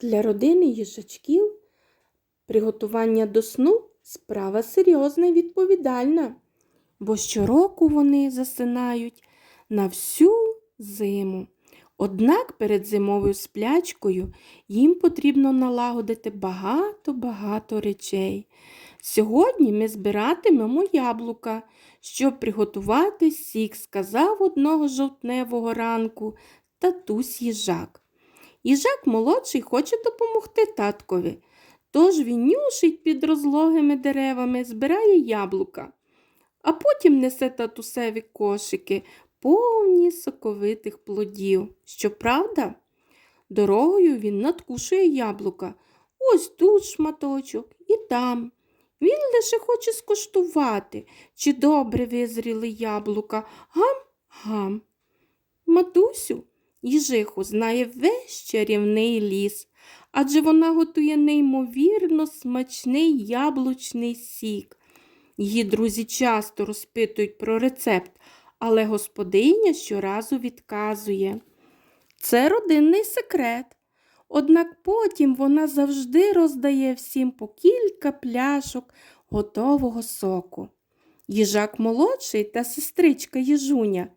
Для родини їжачків приготування до сну справа серйозна і відповідальна, бо щороку вони засинають на всю зиму. Однак перед зимовою сплячкою їм потрібно налагодити багато-багато речей. Сьогодні ми збиратимемо яблука, щоб приготувати сік, сказав одного жовтневого ранку татусь їжак. Їжак молодший хоче допомогти таткові, тож він нюшить під розлогими деревами, збирає яблука, а потім несе татусеві кошики, повні соковитих плодів. Щоправда, дорогою він надкушує яблука. Ось тут шматочок і там. Він лише хоче скуштувати, чи добре визріли яблука. Гам-гам. Матусю, їжиху знає весь чарівний ліс, адже вона готує неймовірно смачний яблучний сік. Її друзі часто розпитують про рецепт, але господиня щоразу відказує. Це родинний секрет. Однак потім вона завжди роздає всім по кілька пляшок готового соку. Їжак молодший та сестричка їжуня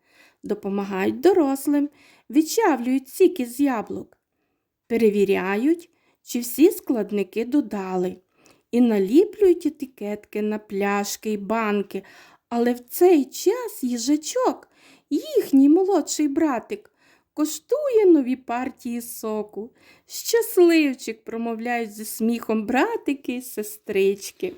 допомагають дорослим, відчавлюють сік із яблук, перевіряють, чи всі складники додали, і наліплюють етикетки на пляшки й банки, але в цей час їжачок, їхній молодший братик, коштує нові партії соку. Щасливчик, промовляють зі сміхом братики й сестрички.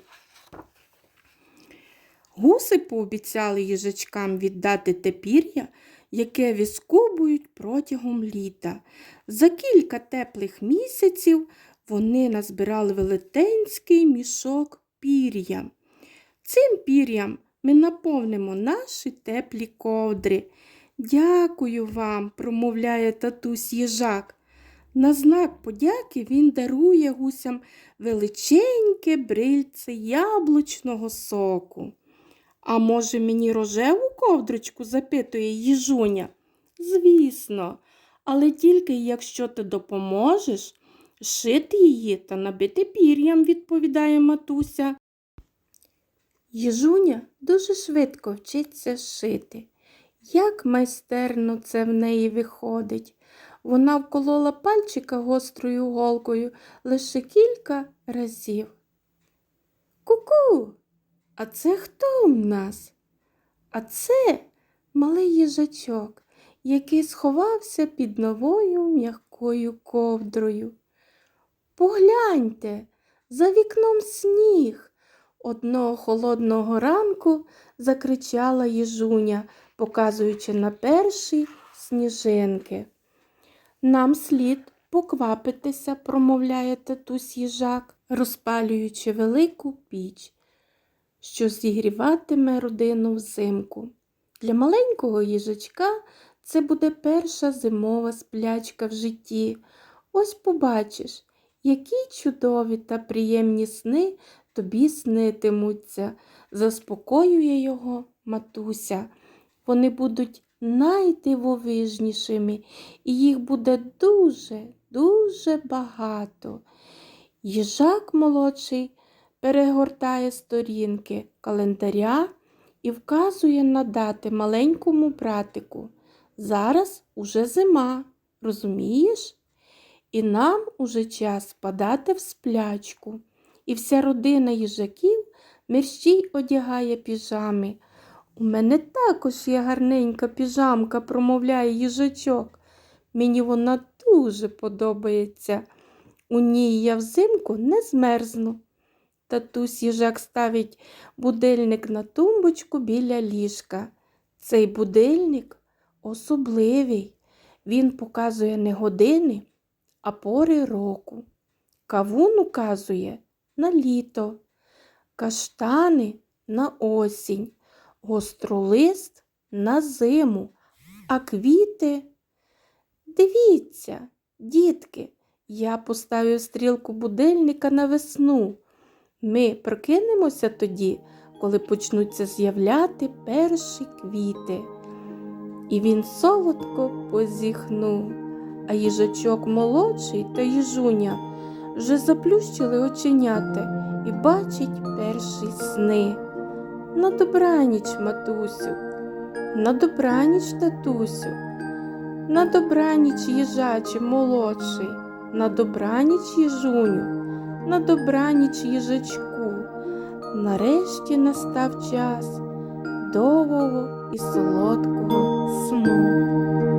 Гуси пообіцяли їжачкам віддати те пір'я, яке віскубують протягом літа. За кілька теплих місяців вони назбирали велетенський мішок пір'я. Цим пір'ям ми наповнимо наші теплі ковдри. Дякую вам, промовляє татусь їжак. На знак подяки він дарує гусям величеньке брильце яблучного соку. А може, мені рожеву ковдрочку запитує їжуня? Звісно, але тільки якщо ти допоможеш шити її та набити пір'ям, відповідає матуся. Їжуня дуже швидко вчиться шити. Як майстерно це в неї виходить. Вона вколола пальчика гострою голкою лише кілька разів. Ку-ку! А це хто у нас? А це малий їжачок, який сховався під новою м'якою ковдрою. Погляньте, за вікном сніг. Одного холодного ранку закричала їжуня, показуючи на перші сніжинки. Нам слід поквапитися, промовляє татусь їжак, розпалюючи велику піч, що зігріватиме родину взимку. Для маленького їжачка це буде перша зимова сплячка в житті. Ось побачиш, які чудові та приємні сни тобі снитимуться, заспокоює його матуся. Вони будуть найдивовижнішими, і їх буде дуже, дуже багато. Їжак молодший перегортає сторінки календаря і вказує на дати маленькому братику. Зараз уже зима, розумієш? І нам уже час впадати в сплячку. І вся родина їжаків мерщій одягає піжами. У мене також є гарненька піжамка, промовляє їжачок. Мені вона дуже подобається. У ній я взимку не змерзну. Татусь їжак ставить будильник на тумбочку біля ліжка. Цей будильник особливий. Він показує не години, а пори року. Кавун указує на літо, каштани на осінь, гостролист на зиму, а квіти. Дивіться, дітки, я поставив стрілку будильника на весну. Ми прокинемося тоді, коли почнуться з'являти перші квіти. І він солодко позіхнув. а їжачок молодший та їжуня вже заплющили оченята і бачать перші сни. На добраніч, матусю, на добраніч, татусю, на добраніч, їжаче молодший, на добраніч, їжуню, на добраніч, їжачку. Нарешті настав час довгого і солодкого сну.